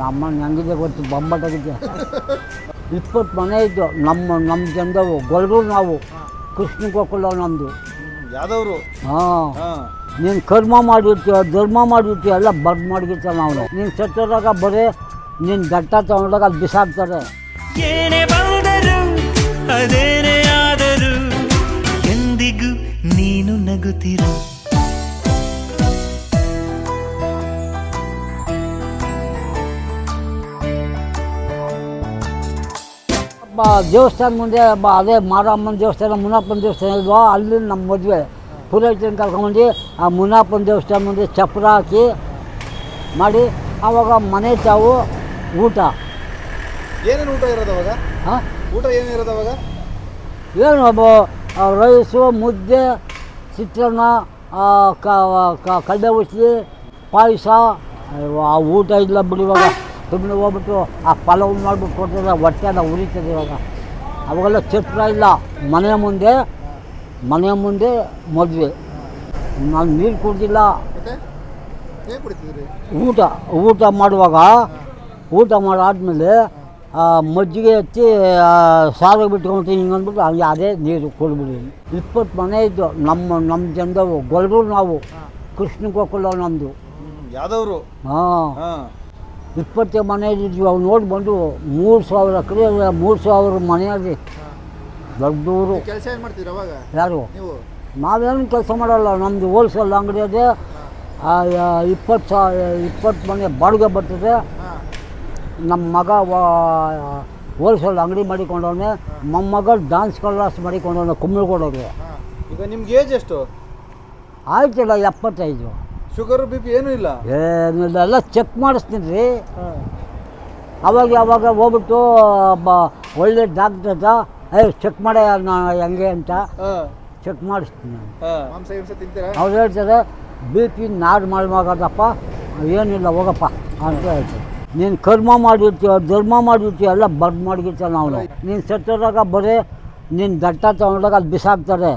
ನಮ್ಮನ್ನ ನಂಗಿದೆ ಗೊತ್ತು ಬೊಂಬಾಟಾಗಿದೆ ಇಪ್ಪತ್ತು ಮನೆ ಇದ್ದು ನಮ್ಮ ನಮ್ಮ ಜನದವು ಗೊಲ್ರೂರು ನಾವು ಕೃಷ್ಣ ಗೋಕುಲ ನಮ್ಮದು ಯಾವ್ದವ್ರು ಹಾಂ. ಹಾಂ. ನೀನು ಕರ್ಮ ಮಾಡಿರ್ತೀಯ ಧರ್ಮ ಮಾಡಿರ್ತೀಯ ಎಲ್ಲ ಬರ್ದು ಮಾಡಿರ್ತೀವಿ ನಾವು. ನೀನು ಸತ್ತೋದಾಗ ಬರೀ ನೀನು ದಟ್ಟ ತಗೊಂಡಾಗ ಅದು ಬಿಸಾಕ್ತಾರೆ ದೇವಸ್ಥಾನ ಮುಂದೆ ಬ ಅದೇ ಮಾರಮ್ಮನ ದೇವಸ್ಥಾನ ಮುನಪ್ಪನ ದೇವಸ್ಥಾನ ಇಲ್ವೋ? ಅಲ್ಲಿ ನಮ್ಮ ಮದುವೆ. ಪುರೋಹಿತನ ಕರ್ಕೊಂಡ್ಬಂದು ಆ ಮುನಪ್ಪನ ದೇವಸ್ಥಾನ ಮುಂದೆ ಚಪ್ರ ಹಾಕಿ ಮಾಡಿ ಆವಾಗ ಮನೆ ತಾವು ಊಟ. ಏನೇನು ಊಟ ಇರೋದು ಅವಾಗ? ಹಾಂ ಊಟ ಏನಿರೋದು ಅವಾಗ? ಏನು ಒಬ್ಬ ರೈಸು ಮುದ್ದೆ ಚಿತ್ರಾನ್ನ ಕಡ್ಲೆ ಪಾಯಸ. ಆ ಊಟ ಇಲ್ಲ ಬಿಡಿ ಇವಾಗ. ಸುಮ್ಮನೆ ಹೋಗ್ಬಿಟ್ಟು ಆ ಪಲಾವ್ ಮಾಡ್ಬಿಟ್ಟು ಕೊಡ್ತಿದ್ರೆ ಹೊಟ್ಟೆ ಎಲ್ಲ ಉರಿತದೆ ಇವಾಗ. ಅವಾಗೆಲ್ಲ ಚಿತ್ರ ಇಲ್ಲ. ಮನೆ ಮುಂದೆ ಮನೆ ಮುಂದೆ ಮದುವೆ. ನಾನು ನೀರು ಕುಡ್ದಿಲ್ಲ. ಊಟ ಊಟ ಮಾಡುವಾಗ ಊಟ ಮಾಡಾದ್ಮೇಲೆ ಆ, ಮಜ್ಜಿಗೆ ಹಚ್ಚಿ ಸಾರು ಬಿಟ್ಕೊಳ್ತೀನಿ ಹಿಂಗೆ ಅಂದ್ಬಿಟ್ಟು ಅಲ್ಲಿ ಅದೇ ನೀರು ಕೊಡ್ಬಿಡಿ ಇಪ್ಪತ್ತು ಮನೆ ಇದ್ದು ನಮ್ಮ ನಮ್ಮ ಜನದವು ಗೊಲ್ರೂರು ನಾವು ಕೃಷ್ಣ ಗೋಕುಲ ನಮ್ಮದು ಯಾವ್ದವ್ರು? ಹಾಂ. ಇಪ್ಪತ್ತೇ ಮನೆ ಇದ್ವಿ ಅವು ನೋಡಿ ಬಂದು ಮೂರು ಸಾವಿರ ಕಡೆ ಮೂರು ಸಾವಿರ ಮನೆಯಲ್ಲಿ ದೊಡ್ಡವರು ದೊಡ್ಡೂರು. ಕೆಲಸ ಏನು ಮಾಡ್ತೀರಿ ಅವಾಗ? ಯಾರು? ನೀವು? ನಾವೇನು ಕೆಲಸ ಮಾಡಲ್ಲ. ನಮ್ಮದು ಹೋಲ್ಸೇಲ್ ಅಂಗಡಿ ಅದೇ. ಇಪ್ಪತ್ತು ಸಾವಿರ ಇಪ್ಪತ್ತು ಮನೆ ಬಾಡಿಗೆ ಬರ್ತದೆ. ನಮ್ಮ ಮಗ ಹೋಲ್ಸೇಲ್ ಅಂಗಡಿ ಮಾಡಿಕೊಂಡವನೆ. ಮಗ ಡಾನ್ಸ್ ಕ್ಲಾಸ್ ಮಾಡಿಕೊಂಡವನೆ ಕುಮ್ಮಿಕೊಂಡವ್ರಿಗೆ ಈಗ ನಿಮ್ಗೆ ಏಜ್ ಎಷ್ಟು? ಆಯ್ತಲ್ಲ ಎಪ್ಪತ್ತೈದು. ಶುಗರ್ ಬಿ ಪಿ ಏನೂ ಇಲ್ಲ. ಏನಿಲ್ಲ ಎಲ್ಲ ಚೆಕ್ ಮಾಡಿಸ್ತೀನಿ ರೀ. ಅವಾಗ ಅವಾಗ ಯಾವಾಗ ಹೋಗ್ಬಿಟ್ಟು ಒಬ್ಬ ಒಳ್ಳೆ ಡಾಕ್ಟರ್ ಹತ್ರ ಏ ಚೆಕ್ ಮಾಡಿ ನಾನು ಹೆಂಗೆ ಅಂತ ಚೆಕ್ ಮಾಡಿಸ್ತೀನಿ ನಾನು. ಮಾಂಸ ಹಿಂಸೆ ತಿಂತೀರಾ? ಅವ್ರು ಹೇಳ್ತಾರೆ ಬಿ ಪಿ ನಾಡ್ ಮಾಡಬಾರ್ದಪ್ಪ ಏನಿಲ್ಲ ಹೋಗಪ್ಪ ಅಂತ ಹೇಳ್ತಾರೆ. ನೀನು ಕರ್ಮ ಮಾಡಿರ್ತೀಯ ಧರ್ಮ ಮಾಡಿರ್ತೀಯ ಎಲ್ಲ ಬರ್ದ್ ಮಾಡಿರ್ತೀಯ ನಾವು. ನೀನು ಸತ್ತೋದಾಗ ಬರೀ ನೀನು ದಟ್ಟ ತೊಗೊಂಡಾಗ ಅದು ಬಿಸಾಕ್ತಾರೆ.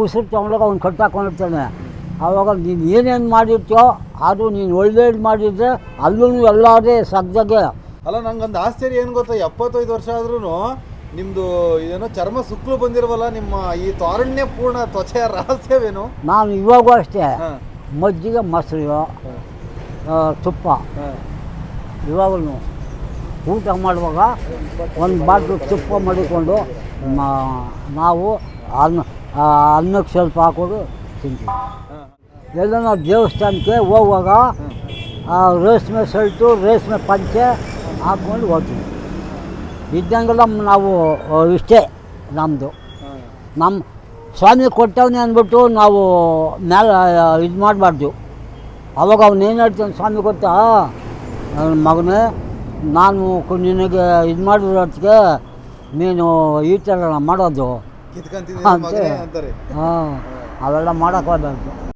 ಉಸಿರು ತೊಗೊಂಡಾಗ ಅವ್ನು ಕಟ್ಟಾಕೊಂಡಿರ್ತಾನೆ ಆವಾಗ ನೀನು ಏನೇನು ಮಾಡಿರ್ತೀಯೋ ಅದು ನೀನು ಒಳ್ಳೇದು ಮಾಡಿದ್ರೆ ಅಲ್ಲೂ ಎಲ್ಲದೇ ಸಜ್ಜಗೆ. ಅಲ್ಲ ನಂಗೊಂದು ಆಶ್ಚರ್ಯ ಏನು ಗೊತ್ತಾ? ಎಪ್ಪತ್ತೈದು ವರ್ಷ ಆದ್ರೂ ನಿಮ್ಮದು ಏನೋ ಚರ್ಮ ಸುಕ್ಲು ಬಂದಿರವಲ್ಲ ನಿಮ್ಮ ಈ ತಾರುಣ್ಯ ಪೂರ್ಣ ತ್ವಚೆಯ ರಹಸ್ಯವೇನು? ನಾನು ಇವಾಗೂ ಅಷ್ಟೇ. ಮಜ್ಜಿಗೆ ಮೊಸರು ತುಪ್ಪ. ಇವಾಗಲೂ ಊಟ ಮಾಡುವಾಗ ಒಂದು ಬಾಟ್ಲು ತುಪ್ಪ ಮಾಡಿಕೊಂಡು ನಾವು ಅನ್ನ ಅನ್ನಕ್ಕೆ ಸ್ವಲ್ಪ ಹಾಕೋದು. ತಿಂತೀವಿ. ಎಲ್ಲ ನಾವು ದೇವಸ್ಥಾನಕ್ಕೆ ಹೋಗುವಾಗ ಆ, ರೇಷ್ಮೆ ಶರ್ಟು ರೇಷ್ಮೆ ಪಂಚೆ ಹಾಕ್ಕೊಂಡು ಹೋಗ್ತೀವಿ. ಇದ್ದಂಗೆಲ್ಲ ನಾವು ಇಷ್ಟೇ ನಮ್ಮದು ನಮ್ಮ ಸ್ವಾಮಿ ಕೊಟ್ಟವನೇ ಅಂದ್ಬಿಟ್ಟು ನಾವು ಮೇಲೆ ಇದು ಮಾಡಬಾರ್ದು. ಅವಾಗ ಅವನು ಏನು ಹೇಳ್ತಾನೆ ಸ್ವಾಮಿ ಕೊಟ್ಟ ನನ್ನ ಮಗನೇ ನಾನು ನಿನಗೆ ಇದು ಮಾಡಿರೋದಕ್ಕೆ ನೀನು ಈ ಥರ ಮಾಡೋದು. ಹಾಂ. அதெல்லாம் மாடா குழம்பு